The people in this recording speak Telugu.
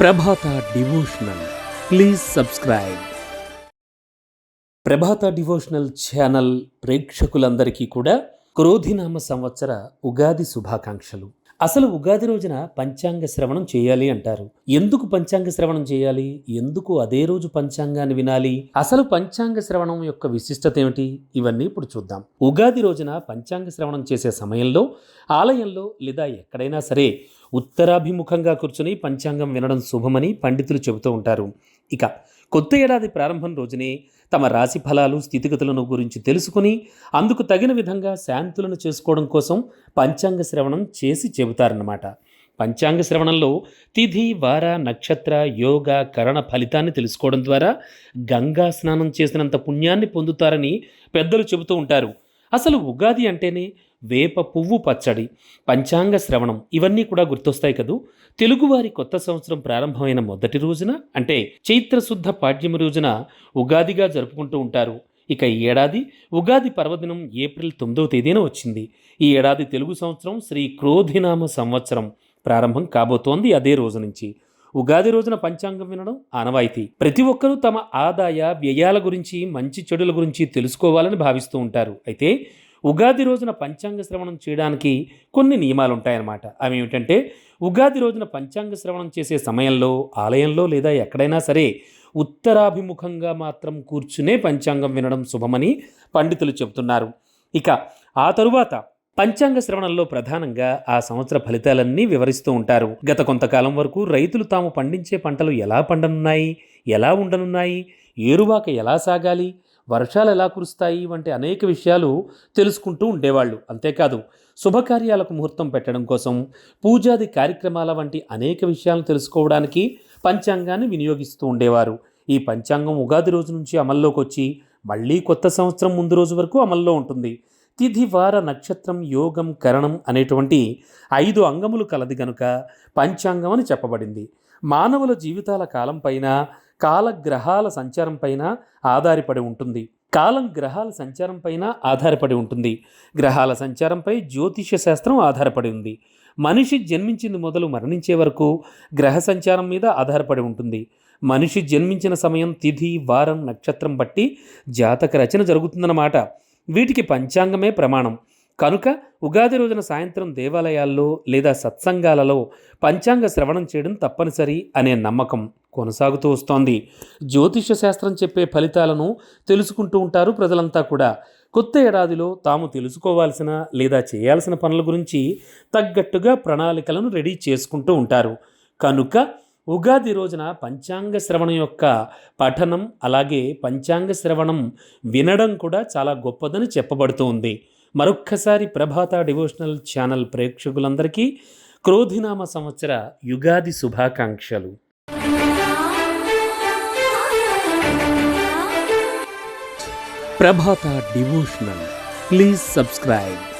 Prabhata devotional. Please subscribe. Prabhata devotional channel ప్రేక్షకులందరికీ కూడా క్రోధినామ సంవత్సర ఉగాది శుభాకాంక్షలు. అసలు ఉగాది రోజున పంచాంగ శ్రవణం చేయాలి అంటారు. ఎందుకు పంచాంగ శ్రవణం చేయాలి? ఎందుకు అదే రోజు పంచాంగాన్ని వినాలి? అసలు పంచాంగ శ్రవణం యొక్క విశిష్టత ఏమిటి? ఇవన్నీ ఇప్పుడు చూద్దాం. ఉగాది రోజున పంచాంగ శ్రవణం చేసే సమయంలో ఆలయంలో లేదా ఎక్కడైనా సరే ఉత్తరాభిముఖంగా కూర్చుని పంచాంగం వినడం శుభమని పండితులు చెబుతూ ఉంటారు. ఇక కొత్త ఏడాది ప్రారంభం రోజునే తమ రాశి ఫలాలు స్థితిగతులను గురించి తెలుసుకుని అందుకు తగిన విధంగా శాంతులను చేసుకోవడం కోసం పంచాంగ శ్రవణం చేసి చెబుతారన్నమాట. పంచాంగ శ్రవణంలో తిథి వార నక్షత్ర యోగ కరణ ఫలితాన్ని తెలుసుకోవడం ద్వారా గంగా స్నానం చేసినంత పుణ్యాన్ని పొందుతారని పెద్దలు చెబుతూ ఉంటారు. అసలు ఉగాది అంటేనే వేప పువ్వు పచ్చడి పంచాంగ శ్రవణం ఇవన్నీ కూడా గుర్తొస్తాయి కదూ? తెలుగువారి కొత్త సంవత్సరం ప్రారంభమైన మొదటి రోజున అంటే చైత్రశుద్ధ పాడ్యమి రోజున ఉగాదిగా జరుపుకుంటూ ఉంటారు. ఇక ఈ ఏడాది ఉగాది పర్వదినం ఏప్రిల్ తొమ్మిదవ తేదీన వచ్చింది. ఈ ఏడాది తెలుగు సంవత్సరం శ్రీ క్రోధినామ సంవత్సరం ప్రారంభం కాబోతోంది అదే రోజు నుంచి. ఉగాది రోజున పంచాంగం వినడం ఆనవాయితీ. ప్రతి ఒక్కరూ తమ ఆదాయ వ్యయాల గురించి మంచి చెడుల గురించి తెలుసుకోవాలని భావిస్తూ ఉంటారు. అయితే ఉగాది రోజున పంచాంగ శ్రవణం చేయడానికి కొన్ని నియమాలు ఉంటాయన్నమాట అవి ఏమిటంటే ఉగాది రోజున పంచాంగ శ్రవణం చేసే సమయంలో ఆలయంలో లేదా ఎక్కడైనా సరే ఉత్తరాభిముఖంగా మాత్రం కూర్చునే పంచాంగం వినడం శుభమని పండితులు చెబుతున్నారు. ఇక ఆ తరువాత పంచాంగ శ్రవణంలో ప్రధానంగా ఆ సంవత్సర ఫలితాలన్నీ వివరిస్తూ ఉంటారు. గత కొంతకాలం వరకు రైతులు తాము పండించే పంటలు ఎలా పండనున్నాయి ఎలా ఉండనున్నాయి ఏరువాక ఎలా సాగాలి వర్షాలు ఎలా కురుస్తాయి వంటి అనేక విషయాలు తెలుసుకుంటూ ఉండేవాళ్ళు. అంతేకాదు శుభకార్యాలకు ముహూర్తం పెట్టడం కోసం పూజాది కార్యక్రమాల వంటి అనేక విషయాలను తెలుసుకోవడానికి పంచాంగాన్ని వినియోగిస్తూ ఉండేవారు. ఈ పంచాంగం ఉగాది రోజు నుంచి అమల్లోకి వచ్చి మళ్ళీ కొత్త సంవత్సరం ముందు రోజు వరకు అమల్లో ఉంటుంది. తిథి వార నక్షత్రం యోగం కరణం అనేటువంటి ఐదు అంగములు కలది గనుక పంచాంగం అని చెప్పబడింది. మానవుల జీవితాల కాలం పైన కాలగ్రహాల సంచారం పైన ఆధారపడి ఉంటుంది. కాలం గ్రహాల సంచారం పైన ఆధారపడి ఉంటుంది. గ్రహాల సంచారంపై జ్యోతిష్య శాస్త్రం ఆధారపడి ఉంది. మనిషి జన్మించింది మొదలు మరణించే వరకు గ్రహ సంచారం మీద ఆధారపడి ఉంటుంది. మనిషి జన్మించిన సమయం తిథి వారం నక్షత్రం బట్టి జాతక రచన జరుగుతుందన్నమాట. వీటికి పంచాంగమే ప్రమాణం. కనుక ఉగాది రోజున సాయంత్రం దేవాలయాల్లో లేదా సత్సంగాలలో పంచాంగ శ్రవణం చేయడం తప్పనిసరి అనే నమ్మకం కొనసాగుతూ వస్తోంది. జ్యోతిష శాస్త్రం చెప్పే ఫలితాలను తెలుసుకుంటూ ఉంటారు ప్రజలంతా కూడా. కొత్త ఏడాదిలో తాము తెలుసుకోవాల్సిన లేదా చేయాల్సిన పనుల గురించి తగ్గట్టుగా ప్రణాళికలను రెడీ చేసుకుంటూ ఉంటారు. కనుక ఉగాది రోజున పంచాంగ శ్రవణం యొక్క పఠనం అలాగే పంచాంగ శ్రవణం వినడం కూడా చాలా గొప్పదని చెప్పబడుతూ ఉంది. మరొక్కసారి ప్రభాత డివోషనల్ ఛానల్ ప్రేక్షకులందరికీ క్రోధినామ సంవత్సర యుగాది శుభాకాంక్షలు. ప్రభాత డివోషనల్ ప్లీజ్ సబ్స్క్రైబ్.